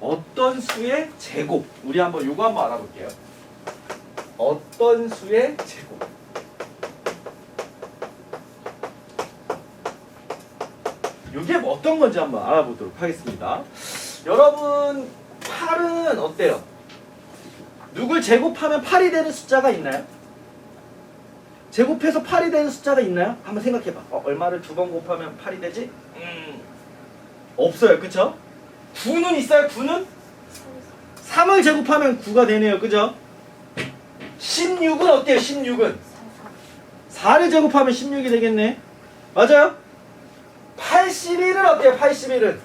어떤 수의 제곱. 우리 한번 요거 한번 알아볼게요. 어떤 수의 제곱. 이게 뭐 어떤 건지 한번 알아보도록 하겠습니다. 여러분 8은 어때요? 누굴 제곱하면 8이 되는 숫자가 있나요? 제곱해서 8이 되는 숫자가 있나요? 한번 생각해봐. 어, 얼마를 두 번 곱하면 8이 되지? 음, 없어요. 그쵸? 9는 있어요. 9는? 3을 제곱하면 9가 되네요. 그죠? 16은 어때요? 16은? 4를 제곱하면 16이 되겠네. 맞아요? 81은 어때요? 81은?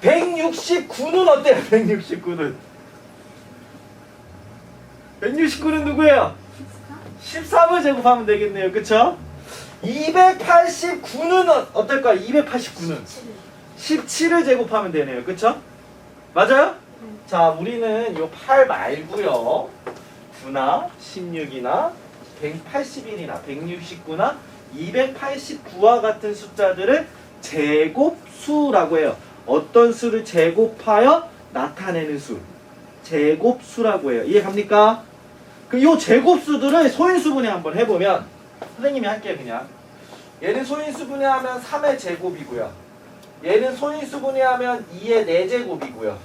169는 어때요? 169는? 169는 누구예요? 13을 제곱하면 되겠네요. 그쵸? 289는 어- 어떨까요? 289는? 17을 제곱하면 되네요. 그쵸? 맞아요? 자, 우리는 요 8 말고요. 9나 16이나 181이나 169나 289와 같은 숫자들을 제곱수라고 해요. 어떤 수를 제곱하여 나타내는 수. 제곱수라고 해요. 이해 갑니까? 그요 제곱수들을 소인수분해 한번 해보면 선생님이 할게요 그냥. 얘는 소인수분해 하면 3의 제곱이고요. 얘는 소인수 분해하면 2의 4제곱이고요.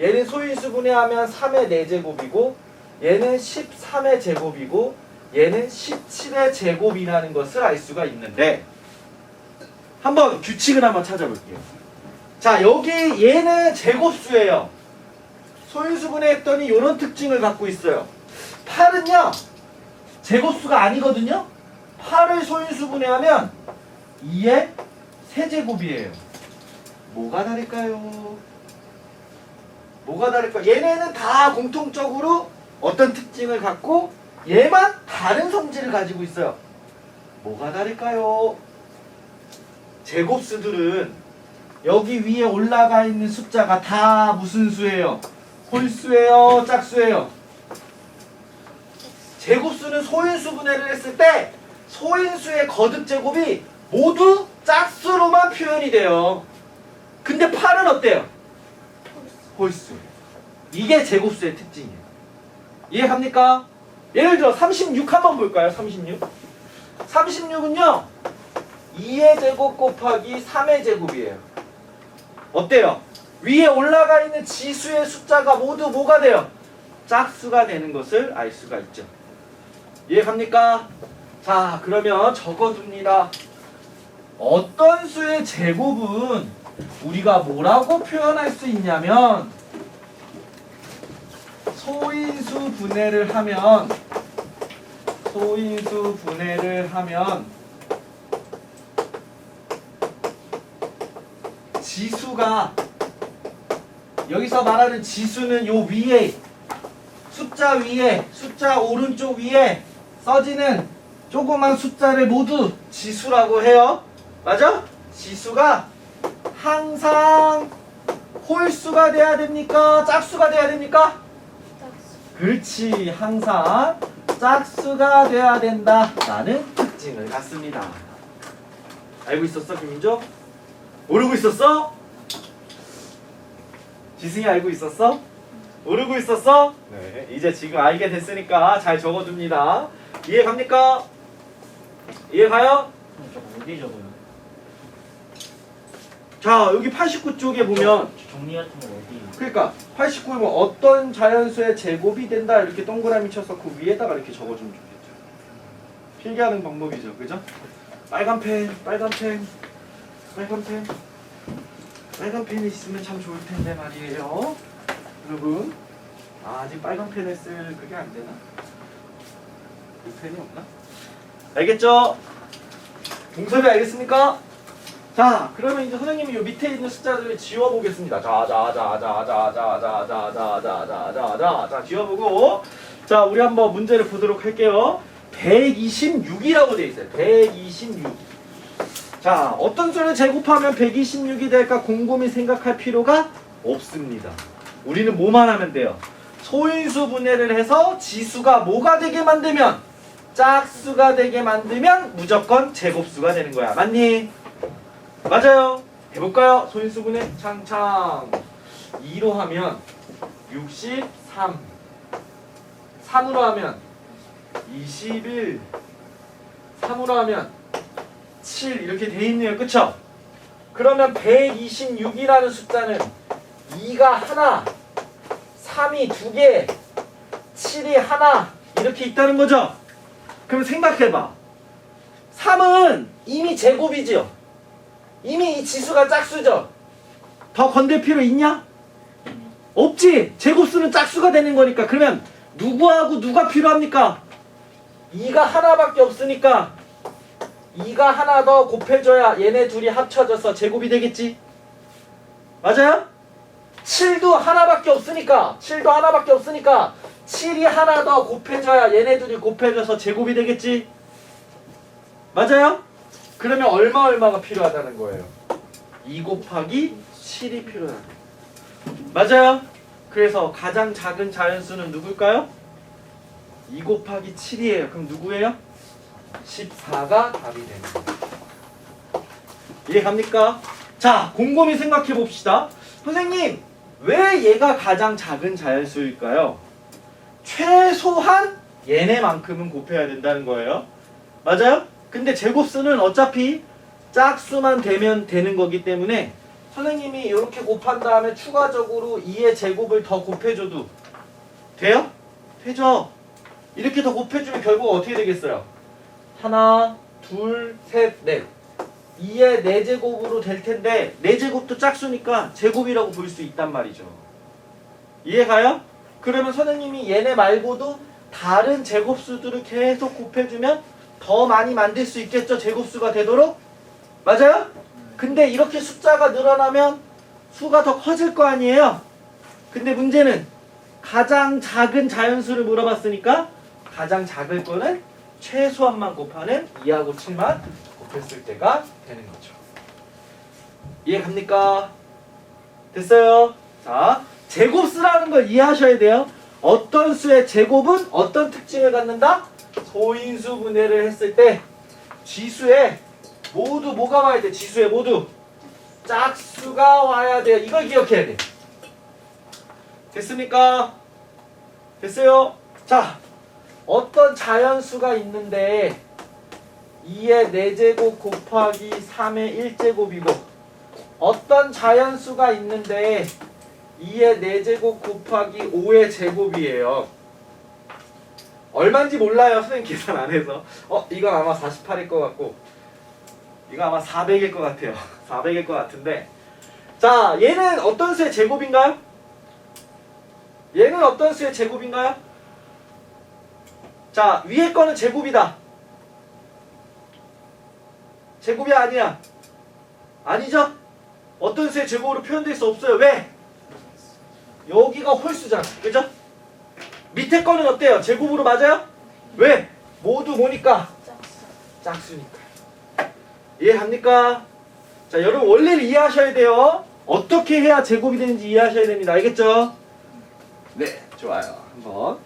얘는 소인수 분해하면 3의 4제곱이고 얘는 13의 제곱이고 얘는 17의 제곱이라는 것을 알 수가 있는데 한번 규칙을 한번 찾아볼게요. 자 여기 얘는 제곱수예요. 소인수 분해했더니 이런 특징을 갖고 있어요. 8은요 제곱수가 아니거든요. 8을 소인수 분해하면 2의 세제곱이에요. 뭐가 다를까요? 뭐가 다를까? 얘네는 다 공통적으로 어떤 특징을 갖고 얘만 다른 성질을 가지고 있어요. 뭐가 다를까요? 제곱수들은 여기 위에 올라가 있는 숫자가 다 무슨 수예요? 홀수예요? 짝수예요? 제곱수는 소인수 분해를 했을 때 소인수의 거듭 제곱이 모두 짝수로만 표현이 돼요. 근데 8은 어때요? 홀수. 이게 제곱수의 특징이에요. 이해갑니까? 예를 들어 36 한번 볼까요? 36. 36은요. 2의 제곱 곱하기 3의 제곱이에요. 어때요? 위에 올라가 있는 지수의 숫자가 모두 뭐가 돼요? 짝수가 되는 것을 알 수가 있죠. 이해갑니까? 자, 그러면 적어둡니다. 어떤 수의 제곱은 우리가 뭐라고 표현할 수 있냐면 소인수 분해를 하면 소인수 분해를 하면 지수가 여기서 말하는 지수는 요 위에 숫자 위에 숫자 오른쪽 위에 써지는 조그만 숫자를 모두 지수라고 해요. 맞아? 지수가 항상 홀수가 돼야 됩니까? 짝수가 돼야 됩니까? 그렇지. 항상 짝수가 돼야 된다 라는 특징을 갖습니다. 알고 있었어, 김민조? 모르고 있었어? 지승이 알고 있었어? 모르고 있었어? 네. 이제 지금 알게 됐으니까 잘 적어둡니다. 이해 갑니까? 이해 가요? 어디 적어요? 자, 여기 89쪽에 보면 정리 같은 거 어디? 그러니까 89면 어떤 자연수의 제곱이 된다 이렇게 동그라미 쳐서 그 위에다가 이렇게 적어주면 좋겠죠. 필기하는 방법이죠, 그죠? 빨간 펜, 빨간 펜, 빨간 펜, 빨간 펜이 있으면 참 좋을 텐데 말이에요, 여러분. 아, 아직 빨간 펜을 쓸 그게 안 되나? 이 펜이 없나? 알겠죠? 동섭이 알겠습니까? 자, 그러면 이제 선생님이 요 밑에 있는 숫자들을 지워보겠습니다. 자, 자, 자, 자, 자, 자, 자, 자, 자, 자, 자, 자, 자, 자, 지워보고. 자, 우리 한번 문제를 보도록 할게요. 126이라고 돼 있어요. 126. 자, 어떤 수를 제곱하면 126이 될까 곰곰이 생각할 필요가 없습니다. 우리는 뭐만 하면 돼요? 소인수 분해를 해서 지수가 뭐가 되게 만들면 짝수가 되게 만들면 무조건 제곱수가 되는 거야. 맞니? 맞아요. 해볼까요? 소인수분해 창창 2로 하면 63 3으로 하면 21 3으로 하면 7 이렇게 돼 있네요 그쵸? 그러면 126이라는 숫자는 2가 하나 3이 두 개 7이 하나 이렇게 있다는 거죠? 그럼 생각해봐 3은 이미 제곱이죠 이미 이 지수가 짝수죠 더 건들 필요 있냐? 없지 제곱수는 짝수가 되는 거니까 그러면 누구하고 누가 필요합니까? 2가 하나밖에 없으니까 2가 하나 더 곱해줘야 얘네 둘이 합쳐져서 제곱이 되겠지 맞아요? 7도 하나밖에 없으니까 7도 하나밖에 없으니까 7이 하나 더 곱해져야 얘네 둘이 곱해져서 제곱이 되겠지 맞아요? 그러면 얼마 얼마가 필요하다는 거예요 2 곱하기 7이 필요하다 맞아요? 그래서 가장 작은 자연수는 누굴까요? 2 곱하기 7이에요 그럼 누구예요? 14가 답이 되는 거예요 이해갑니까? 자 곰곰이 생각해 봅시다 선생님 왜 얘가 가장 작은 자연수일까요? 최소한 얘네만큼은 곱해야 된다는 거예요 맞아요? 근데 제곱수는 어차피 짝수만 되면 되는 거기 때문에 선생님이 이렇게 곱한 다음에 추가적으로 2의 제곱을 더 곱해줘도 돼요? 되죠? 이렇게 더 곱해주면 결국 어떻게 되겠어요? 하나, 둘, 셋, 넷 2의 4제곱으로 될 텐데 4제곱도 짝수니까 제곱이라고 볼 수 있단 말이죠 이해가요? 그러면 선생님이 얘네 말고도 다른 제곱수들을 계속 곱해주면 더 많이 만들 수 있겠죠 제곱수가 되도록 맞아요? 근데 이렇게 숫자가 늘어나면 수가 더 커질 거 아니에요 근데 문제는 가장 작은 자연수를 물어봤으니까 가장 작을 거는 최소한만 곱하는 2하고 7만 곱했을 때가 되는 거죠 이해 갑니까? 됐어요? 자 제곱수라는 걸 이해하셔야 돼요 어떤 수의 제곱은 어떤 특징을 갖는다? 소인수 분해를 했을 때 지수에 모두 뭐가 와야 돼? 지수에 모두 짝수가 와야 돼요. 이걸 기억해야 돼. 됐습니까? 됐어요? 자, 어떤 자연수가 있는데 2의 4제곱 곱하기 3의 1제곱이고 어떤 자연수가 있는데 2의 4제곱 곱하기 5의 제곱이에요. 얼마인지 몰라요. 선생님 계산 안 해서. 어, 이건 아마 48일 것 같고 이거 아마 400일 것 같아요. 400일 것 같은데. 자, 얘는 어떤 수의 제곱인가요? 얘는 어떤 수의 제곱인가요? 자, 위에 거는 제곱이다. 제곱이 아니야. 아니죠? 어떤 수의 제곱으로 표현될 수 없어요. 왜? 여기가 홀수잖아. 그죠? 밑에 거는 어때요? 제곱으로 맞아요? 왜? 모두 뭐니까? 짝수니까. 이해합니까? 자, 여러분 원리를 이해하셔야 돼요. 어떻게 해야 제곱이 되는지 이해하셔야 됩니다. 알겠죠? 네, 좋아요. 한번